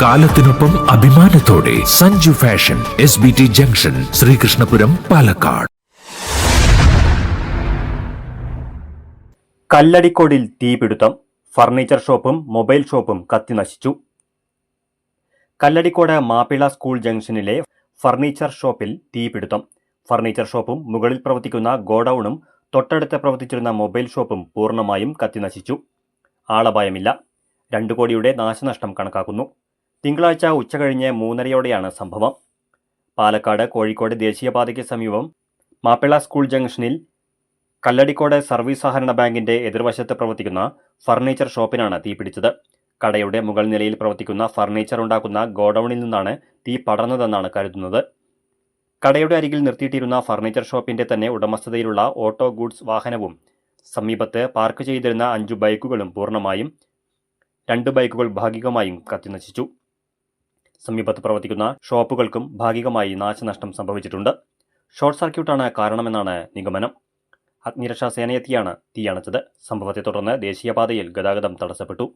കാലത്തിനൊപ്പം അഭിമാനത്തോടെ Sanju fashion S B T junction Sreekrishnapuram Palakkad. കല്ലടിക്കോടിൽ തീപിടുത്തം furniture ഷോപ്പും മൊബൈൽ ഷോപ്പും കത്തിനശിച്ചു കല്ലടിക്കോട് മാപ്പിള സ്കൂൾ ജംഗ്ഷനിലെ ഫർണിച്ചർ ഷോപ്പിൽ തീപിടുത്തം ഫർണിച്ചർ ഷോപ്പും മുകളിൽ പ്രവർത്തിക്കുന്ന ഗോഡൌണും തൊട്ടടുത്ത് പ്രവർത്തിച്ചിരുന്ന മൊബൈൽ ഷോപ്പും പൂർണമായും കത്തിനശിച്ചു ആളപായമില്ല രണ്ടു കോടിയുടെ നാശനഷ്ടം കണക്കാക്കുന്നു. തിങ്കളാഴ്ച ഉച്ചകഴിഞ്ഞ് മൂന്നരയോടെയാണ് സംഭവം. പാലക്കാട് കോഴിക്കോട് ദേശീയപാതയ്ക്ക് സമീപം മാപ്പിള സ്കൂൾ ജംഗ്ഷനിൽ കല്ലടിക്കോട് സർവീസ് സഹകരണ ബാങ്കിന്റെ എതിർവശത്ത് പ്രവർത്തിക്കുന്ന ഫർണിച്ചർ ഷോപ്പിനാണ് തീപിടിച്ചത് കടയുടെ മുകൾ നിലയിൽ പ്രവർത്തിക്കുന്ന ഫർണിച്ചർ ഉണ്ടാക്കുന്ന ഗോഡൌണിൽ നിന്നാണ് തീ പടർന്നതെന്നാണ് കരുതുന്നത്. കടയുടെ അരികിൽ നിർത്തിയിട്ടിരുന്ന ഫർണിച്ചർ ഷോപ്പിന്റെ തന്നെ ഉടമസ്ഥതയിലുള്ള ഓട്ടോ ഗുഡ്സ് വാഹനവും സമീപത്ത് പാർക്ക് ചെയ്തിരുന്ന അഞ്ചു ബൈക്കുകളും പൂർണമായും രണ്ട് ബൈക്കുകൾ ഭാഗികമായും കത്തിനശിച്ചു. സമീപത്ത് പ്രവർത്തിക്കുന്ന ഷോപ്പുകൾക്കും ഭാഗികമായി നാശനഷ്ടം സംഭവിച്ചിട്ടുണ്ട്. ഷോർട്ട് സർക്യൂട്ടാണ് കാരണമെന്നാണ് നിഗമനം. അഗ്നിരക്ഷാ സേനയെത്തിയാണ് തീയണച്ചത്. സംഭവത്തെ തുടർന്ന് ദേശീയപാതയിൽ ഗതാഗതം തടസ്സപ്പെട്ടു.